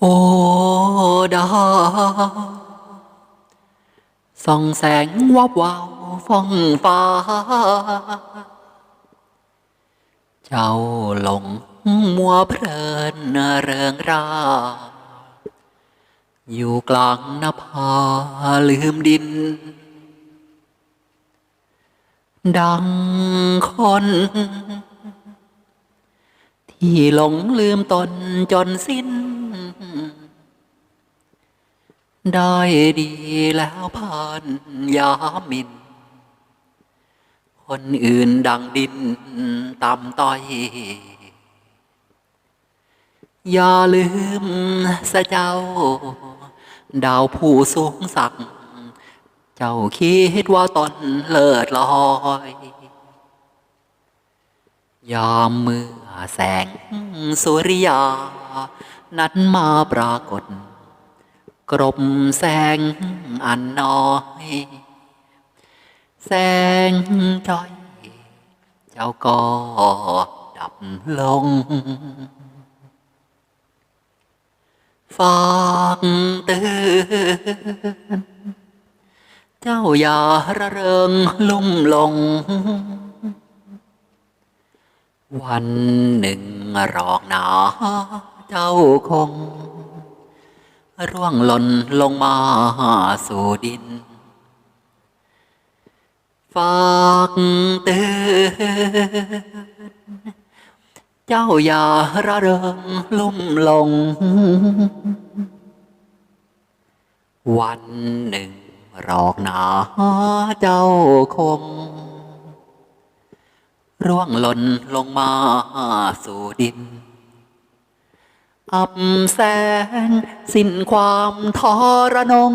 โอ้ดาวส่องแสงวับวาวฟ้องฟ้า เจ้าหลงมัวเพลินเริงราอยู่กลางนภาลืมดิน ดังคน ที่หลงลืมตนจนสิ้น ได้ดีแล้วผ่านยามิน คนอื่นดังดินตำต้อย อย่าลืมสะเจ้า ดาวผู้สูงสักเจ้าคิดว่าตนเลิศลอย ยามเมื่อแสงสุริยา นั้นมาปรากฏ กรบแสงอันน้อย แสงจ้อย เจ้าก็ดับลงฝากเตือนเจ้าอย่าระเริงลุ่มหลง วันหนึ่งรอกหนาาคง ร่วงหล่นลงมาสู่ดิน ฝากเตือนเจ้าอย่าระเริงลุ่มหลง วันหนึ่งหรอกหนาเจ้าคง ร่วงหล่นลงมาสู่ดิน อับแสง สิ้นความทรนง